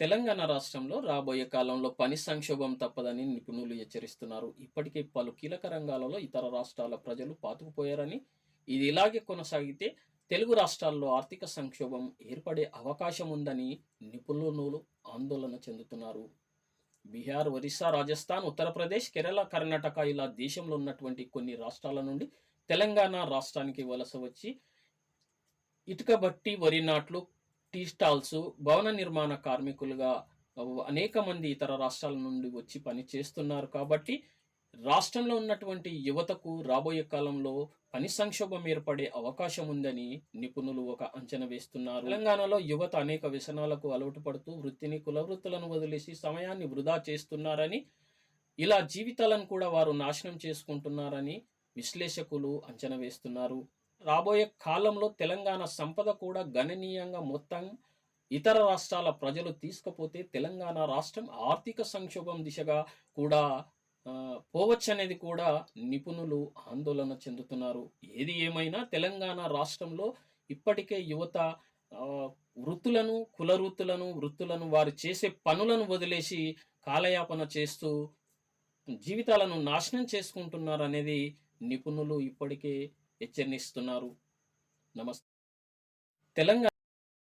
తెలంగాణ రాష్ట్రంలో రాబోయే కాలంలో పని సంక్షోభం తప్పదని నిపుణులు హెచ్చరిస్తున్నారు. ఇప్పటికే పలు కీలక రంగాలలో ఇతర రాష్ట్రాల ప్రజలు పాతుకుపోయారని ఇది ఇలాగే కొనసాగితే తెలుగు రాష్ట్రాల్లో ఆర్థిక సంక్షోభం ఏర్పడే అవకాశం ఉందని నిపుణులు ఆందోళన చెందుతున్నారు. బీహార్ ఒరిస్సా రాజస్థాన్ ఉత్తరప్రదేశ్ కేరళ కర్ణాటక ఇలా దేశంలో ఉన్నటువంటి కొన్ని రాష్ట్రాల నుండి తెలంగాణ రాష్ట్రానికి వలస వచ్చి ఇటుక బట్టి వరి నాట్లు టీ స్టాల్స్ భవన నిర్మాణ కార్మికులుగా అనేక మంది ఇతర రాష్ట్రాల నుండి వచ్చి పని చేస్తున్నారు కాబట్టి రాష్ట్రంలో ఉన్నటువంటి యువతకు రాబోయే కాలంలో పని సంక్షోభం ఏర్పడే అవకాశం ఉందని నిపుణులు ఒక అంచనా వేస్తున్నారు. తెలంగాణలో యువత అనేక వ్యసనాలకు అలవాటు పడుతూ వృత్తిని కుల వృత్తులను వదిలేసి సమయాన్ని వృధా చేస్తున్నారని ఇలా జీవితాలను కూడా వారు నాశనం చేసుకుంటున్నారని విశ్లేషకులు అంచనా వేస్తున్నారు. రాబోయే కాలంలో తెలంగాణ సంపద కూడా గణనీయంగా మొత్తం ఇతర రాష్ట్రాల ప్రజలు తీసుకపోతే తెలంగాణ రాష్ట్రం ఆర్థిక సంక్షోభం దిశగా కూడా పోవచ్చనేది కూడా నిపుణులు ఆందోళన చెందుతున్నారు. ఏది ఏమైనా తెలంగాణ రాష్ట్రంలో ఇప్పటికే యువత వృత్తులను కుల వృత్తులను వృత్తులను వారు చేసే పనులను వదిలేసి కాలయాపన చేస్తూ జీవితాలను నాశనం చేసుకుంటున్నారు అనేది నిపుణులు ఇప్పటికే హెచ్చరిస్తున్నారు. నమస్తే తెలంగాణ